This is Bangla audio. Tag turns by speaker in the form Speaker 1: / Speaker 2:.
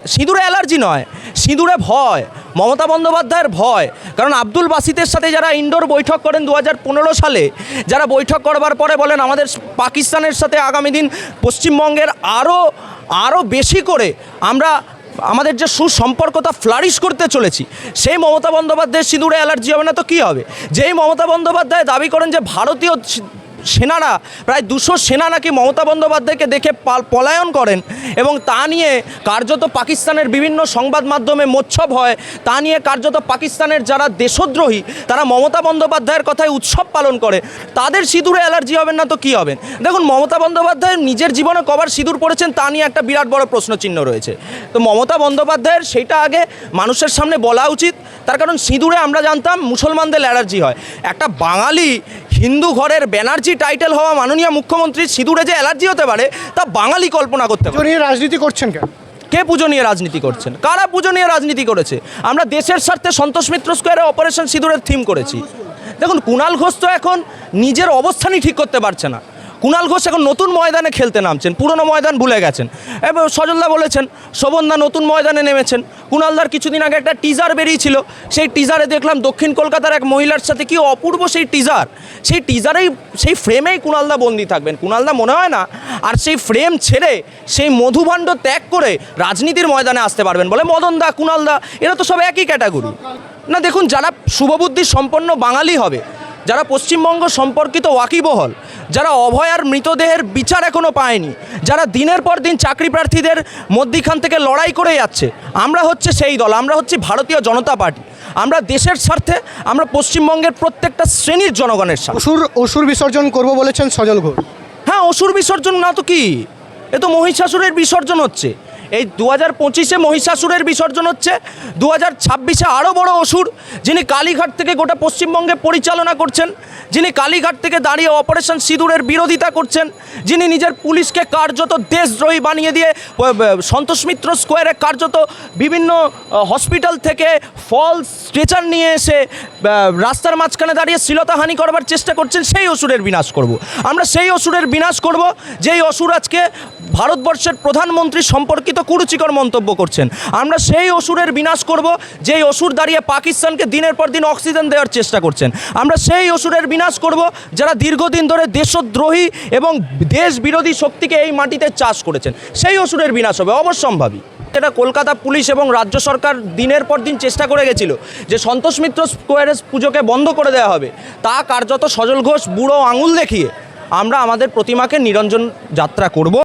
Speaker 1: সিঁদুরে অ্যালার্জি নয়, সিঁদুরে ভয়, মমতা বন্দ্যোপাধ্যায়ের ভয়। কারণ আব্দুল বাসিতের সাথে যারা ইনডোর বৈঠক করেন দু হাজার পনেরো সালে, যারা বৈঠক করবার পরে বলেন আমাদের পাকিস্তানের সাথে আগামী দিন পশ্চিমবঙ্গের আরও আরও বেশি করে আমরা আমাদের যে সুসম্পর্কতা ফ্লারিশ করতে চলেছি, সেই মমতা বন্দ্যোপাধ্যায়ের সিঁদুরে অ্যালার্জি হবে না তো কী হবে? যেই মমতা বন্দ্যোপাধ্যায় দাবি করেন যে ভারতীয় সেনারা, প্রায় দুশো সেনা নাকি মমতা বন্দ্যোপাধ্যায়কে দেখে পাল- পলায়ন করেন এবং তা নিয়ে কার্যত পাকিস্তানের বিভিন্ন সংবাদ মাধ্যমে মোচ্ছব হয়। তা নিয়ে কার্যত পাকিস্তানের যারা দেশদ্রোহী, তারা মমতা বন্দ্যোপাধ্যায়ের কথায় উৎসব পালন করে। তাদের সিঁদুরে অ্যালার্জি হবেন না তো কী হবেন? দেখুন, মমতা বন্দ্যোপাধ্যায় নিজের জীবনে কবার সিঁদুর পড়েছেন, তা নিয়ে একটা বিরাট বড় প্রশ্নচিহ্ন রয়েছে। তো মমতা বন্দ্যোপাধ্যায়ের সেইটা আগে মানুষের সামনে বলা উচিত। তার কারণ সিঁদুরে আমরা জানতাম মুসলমানদের অ্যালার্জি হয়। একটা বাঙালি হিন্দু ঘরের ব্যানার্জি টাইটেল হওয়া মাননীয় মুখ্যমন্ত্রী সিঁদুরে যে অ্যালার্জি হতে পারে তা বাঙালি কল্পনা করতে পারে।
Speaker 2: নিয়ে রাজনীতি করছেন কেন?
Speaker 1: কে পুজো নিয়ে রাজনীতি করছেন? কারা পুজো নিয়ে রাজনীতি করেছে? আমরা দেশের স্বার্থে সন্তোষ মিত্র স্কোয়ারে অপারেশন সিঁদুরের থিম করেছি। দেখুন কুণাল ঘোষ তো এখন নিজের অবস্থানই ঠিক করতে পারছে না। কুণাল ঘোষ এখন নতুন ময়দানে খেলতে নামছেন পুরনো ময়দান ভুলে গেছেন। এবং সজলদা বলেছেন শোভনদা নতুন ময়দানে নেমেছেন। কুণালদার কিছুদিন আগে একটা টিজার বেরিয়েছিল। সেই টিজারে দেখলাম দক্ষিণ কলকাতার এক মহিলার সাথে কি অপূর্ব সেই টিজার সেই টিজারেই সেই ফ্রেমেই কুণালদা বন্দি থাকবেন। কুণালদা মনে হয় না? আর সেই ফ্রেম ছেড়ে, সেই মধুভাণ্ড ত্যাগ করে রাজনীতির ময়দানে আসতে পারবেন বলে মদনদা কুণালদা, এরা তো সব একই ক্যাটাগরি না, দেখুন, যারা শুভবুদ্ধি সম্পন্ন বাঙালি হবে, যারা পশ্চিমবঙ্গ সম্পর্কিত ওয়াকিবহল, যারা অভয়ার মৃতদেহের বিচার এখনও পায়নি, যারা দিনের পর দিন চাকরি প্রার্থীদের মধ্যিখান থেকে লড়াই করে যাচ্ছে আমরা হচ্ছে সেই দল আমরা হচ্ছে ভারতীয় জনতা পার্টি। আমরা দেশের স্বার্থে আমরা পশ্চিমবঙ্গের প্রত্যেকটা শ্রেণির জনগণের স্বার্থে।
Speaker 2: অসুর অসুর বিসর্জন করব বলেছেন সজল ঘোষ।
Speaker 1: হ্যাঁ অসুর বিসর্জন না তো কি? এ তো মহিষাসুরের বিসর্জন হচ্ছে। এই দু হাজার পঁচিশে মহিষাসুরের বিসর্জন হচ্ছে দু হাজার ছাব্বিশে আরও বড় অসুর, যিনি কালীঘাট থেকে গোটা পশ্চিমবঙ্গে পরিচালনা করছেন, যিনি কালীঘাট থেকে দাঁড়িয়ে অপারেশন সিঁদুরের বিরোধিতা করছেন, যিনি নিজের পুলিশকে কার্যত দেশদ্রোহী বানিয়ে দিয়ে সন্তোষ মিত্র স্কোয়ারে কার্যত বিভিন্ন হসপিটাল থেকে ফলস স্ট্রেচার নিয়ে এসে রাস্তার মাঝখানে দাঁড়িয়ে শ্লীলতাহানি করবার চেষ্টা করছেন, সেই অসুরের বিনাশ করব। আমরা সেই অসুরের বিনাশ করব, যেই অসুর আজকে ভারতবর্ষের প্রধানমন্ত্রী সম্পর্কিত কুরুচিকর মন্তব্য করছেন। আমরা সেই অসুরের বিনাশ করব, যেই অসুর দাঁড়িয়ে পাকিস্তানকে দিনের পর দিন অক্সিজেন দেওয়ার চেষ্টা করছেন। আমরা সেই অসুরের বিনাশ করব, যারা দীর্ঘদিন ধরে দেশদ্রোহী এবং দেশ বিরোধী শক্তিকে এই মাটিতে চাষ করেছেন। সেই অসুরের বিনাশ হবে, অবশ্যম্ভাবী। এটা কলকাতা পুলিশ এবং রাজ্য সরকার দিনের পর দিন চেষ্টা করে গেছিল যে সন্তোষ মিত্র স্কোয়ারে পুজোকে বন্ধ করে দেওয়া হবে। তা কার্যত সজল ঘোষ বুড়ো আঙুল দেখিয়ে আমরা আমাদের প্রতিমাকে নিরঞ্জন যাত্রা করব।